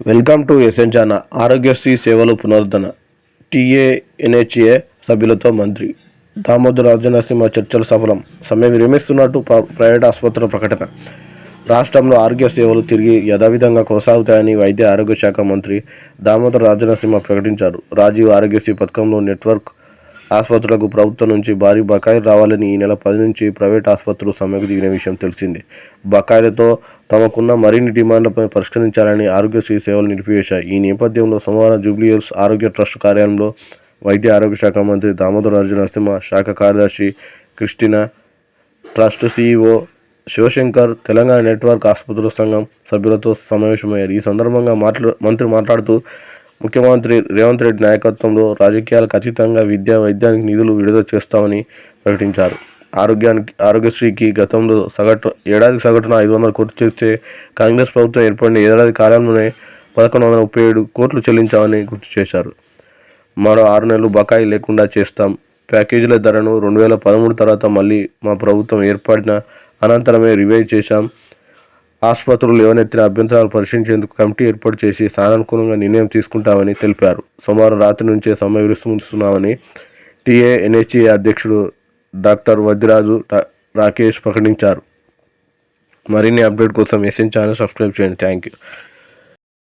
Welcome to ఎసెంచాన Aarogyasri సేవలు పునరుద్ధరణ. టీఏఎన్హెచ్ఏ సభ్యులతో మంత్రి. దామోదర్ రాజనరసింహ చర్చలు సఫలం. సమ్మె విరమిస్తున్నట్టు ప్రైవేట్ ఆసుపత్రుల ప్రకటన. రాష్ట్రంలో ఆరోగ్య సేవలు తిరిగి యథావిధంగా కొనసాగుతాయని వైద్య ఆరోగ్య శాఖ మంత్రి దామోదర్ రాజనరసింహ ప్రకటించారు. రాజీవ్ ఆరోగ్యశ్రీ పథకంలో నెట్వర్క్ ఆసుపత్రులకు ప్రభుత్వం నుంచి భారీ బకాయిలు రావాలని ఈ నెల పది నుంచి ప్రైవేట్ ఆసుపత్రులు సమ్మెకు దిగిన విషయం తెలిసిందే. బకాయిలతో తమకున్న మరిన్ని డిమాండ్లపై పరిష్కరించాలని ఆరోగ్యశ్రీ సేవలు నిలిపివేశాయి. ఈ నేపథ్యంలో సోమవారం జూబ్లీహిల్స్ ఆరోగ్య ట్రస్ట్ కార్యాలయంలో వైద్య ఆరోగ్య శాఖ మంత్రి దామోదర్ అర్జున్ నరసింహ శాఖ కార్యదర్శి Christina trust CEO Shivashankar Telangana network ఆసుపత్రుల సంఘం సభ్యులతో సమావేశమయ్యారు. ఈ సందర్భంగా మాట్లా మంత్రి మాట్లాడుతూ ముఖ్యమంత్రి రేవంత్ రెడ్డి నాయకత్వంలో రాజకీయాలకు అతీతంగా విద్యా వైద్యానికి నిధులు విడుదల చేస్తామని ప్రకటించారు. ఆరోగ్యానికి ఆరోగ్యశ్రీకి గతంలో సగటు ఏడాది సగటున ఐదు వందల కోట్లు చేస్తే కాంగ్రెస్ ప్రభుత్వం ఏర్పడిన ఏడాది కాలంలోనే పదకొండు వందల ముప్పై ఏడు కోట్లు చెల్లించామని గుర్తు చేశారు. మరో ఆరు నెలలు బకాయి లేకుండా చేస్తాం. ప్యాకేజీల ధరను రెండు వేల పదమూడు తర్వాత మళ్ళీ మా ప్రభుత్వం ఏర్పడిన అనంతరమే రివైజ్ చేశాం. ఆసుపత్రులు లేవనెత్తిన అభ్యంతరాలు పరిశీలించేందుకు కమిటీ ఏర్పాటు చేసి స్థానానుకూలంగా నిర్ణయం తీసుకుంటామని తెలిపారు. సోమవారం రాత్రి నుంచే సమ్మె విరుస్తున్నామని టీఏఎన్హెచ్ఏ అధ్యక్షుడు డాక్టర్ వద్దిరాజు రాకేష్ ప్రకటించారు. మరిన్ని అప్డేట్ కోసం ఎస్ఎన్ ఛానల్ సబ్స్క్రైబ్ చేయండి. Thank you